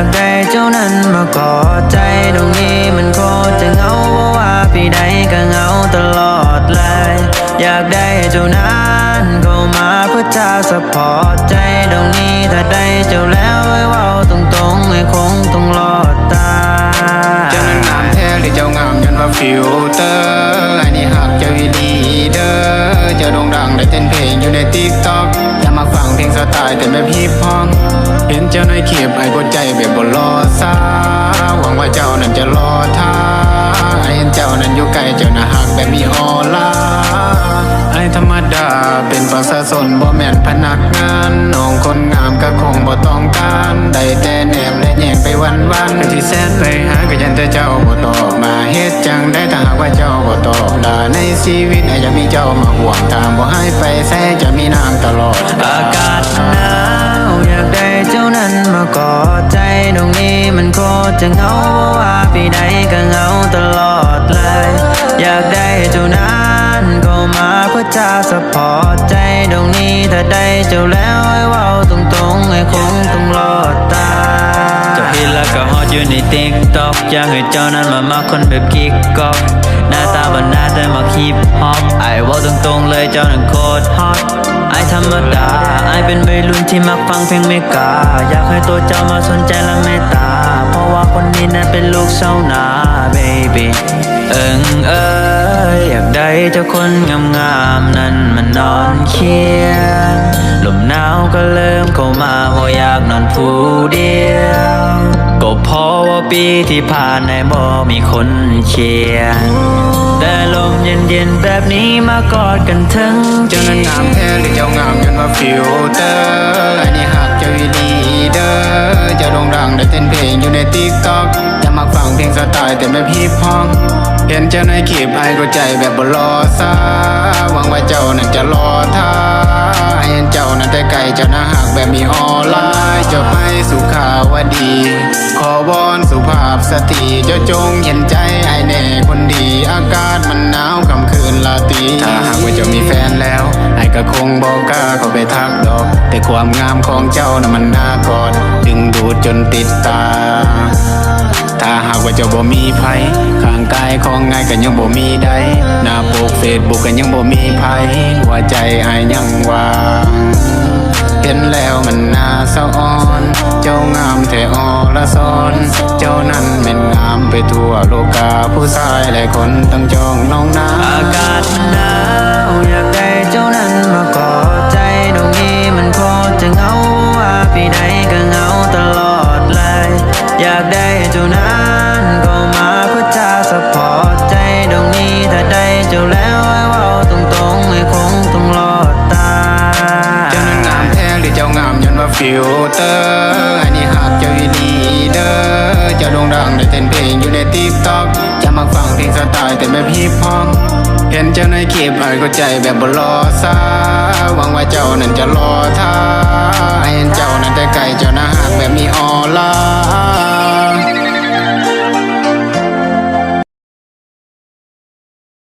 ากได้เจ้านั้นมากอดใจตรงนี้มันโคตรจะเหงาเพราะว่าพี่ใดก็เหงาตลอดเลยอยากได้เจ้านั้นเข้ามาเพื่อจะสปอร์ตใจตรงนี้ถ้าได้เจ้าแล้วไว้ว่าตรงๆไม่คงต้องรอดตาเจ้านั้นงามแท้หรือเจ้างามยันว่าฟิลเตอร์ ได้เต้นเพลงอยู่ในติ๊กต็อกอย่ามาฟังเพลงสไตล์แต่แบบฮิปฮอปเห็นเจ้าในคลิปไอ้กดใจแบบบนรอซาหวังว่าเจ้านั้นจะรอท่าไอ้เห็นเจ้านั้นอยู่ไกลเจ้าน่ะหักแบบมีออร่าไอ้ธรรมดาเป็นประชาชนบ่แม่นพนักงานน้องคนงามก็คงบ่ต้องการได้แต่ แนวันวันที่แสนไปหาก็ยันแต่เจ้าบ่ตอบมาเฮ็ดจังได้ถ้าหากว่าเจ้าบ่ตอบลาในชีวิตอาจจะมีเจ้ามาห่วงตามบ่ให้ไปแท้จะมีน้ำตลอด อากาศหนาวอยากได้เจ้านั้นมากอดใจตรงนี้มันโคตรจะเหงาว่าปีใดก็เหงาตลอดเลย อยากได้เจ้านั้นเข้ามาเพื่อจะสปอร์ตใจตรงนี้ถ้าได้เจ้าแล้วให้เว้าตรงๆให้คงต้องรอดตา อยู่ในติ๊กต็อกอยากให้เจ้านั้นมามาคนแบบกิ๊กก๊อกหน้าตาบันหน้าแต่มาฮิปฮอปไอ้ว่าตรงๆเลยเจ้านั้นโคตรฮอตไอธรรมดาไอเป็นวัยรุ่นที่มักฟังเพลงเมกา อยากให้ตัวเจ้ามาสนใจและเมตตา เพราะว่าคนนี้นั้นเป็นลูกเศร้าหนา baby เอิงเอ้ยอยากได้เจ้าคนงามๆนั้นมันนอนเคียงลมหนาวก็เริ่มเข้ามาเพราะอยากนอนผู้เดียว ก็เพราะว่าปีที่ผ่านในบ่มีคนเชียร์แต่ลมเย็นๆแบบนี้มากอดกันทั้งเจ้านั้นงามแท้หรือเจ้างามยันว่าฟิลเตอร์ไอ้นี่หักเจ้าอีลีเดอร์จ้าโด่งดังได้เต้นเพลงอยู่ในติ๊กต็อกอย่ามาฟังเพลงสไตล์แต่แบบฮิปฮอปเห็นเจ้าในคลิปไอ้ก็ใจแบบบรอซาหวังว่าเจ้านั้นจะรอท่าไอ้เห็นเจ้านั้นแต่ไกลเจ้าน่าหักแบบมีออร่าเจ้าไปสุขาวดี วอนสุภาพสตรีเจ้าจงเห็นใจไอ้แน่คนดี อากาศมันหนาวค่ำคืนลาตีถ้าหากว่าเจ้ามีแฟนแล้ว ไอ้ก็คงบอกกล้าเข้าไปทักดอก แต่ความงามของเจ้าน่ะมันน่ากอด ดึงดูดจนติดตา ถ้าหากว่าเจ้าบ่มีภัยข้างกายของไงก็ยังบ่มีใดหน้าปกเฟซบุ๊กก็ยังบ่มีภัยหัวใจไอ้ยังวาง เห็นแล้วมันน่าสะอ่อน เจ้างามแต่อละซอนเจ้านั้นเป็นงามไปทั่วโลกาผู้ชายหลายคนต้องจองน้องนา ฟิลเตอร์ไอ้นี่หากเจ้าอีลีเดอร์เจ้าโด่งดังได้เต้นเพลงอยู่ในติ๊กต็อกจะมาฟังเพลงสไตล์แต่แบบฮิปฮอปเห็นเจ้าในคลิปไอ้ก็ใจแบบบลอซาหวังว่าเจ้านั้นจะรอท่าไอ้เห็นเจ้านั้นแต่ไกลเจ้าน่าหักแบบมีออร่า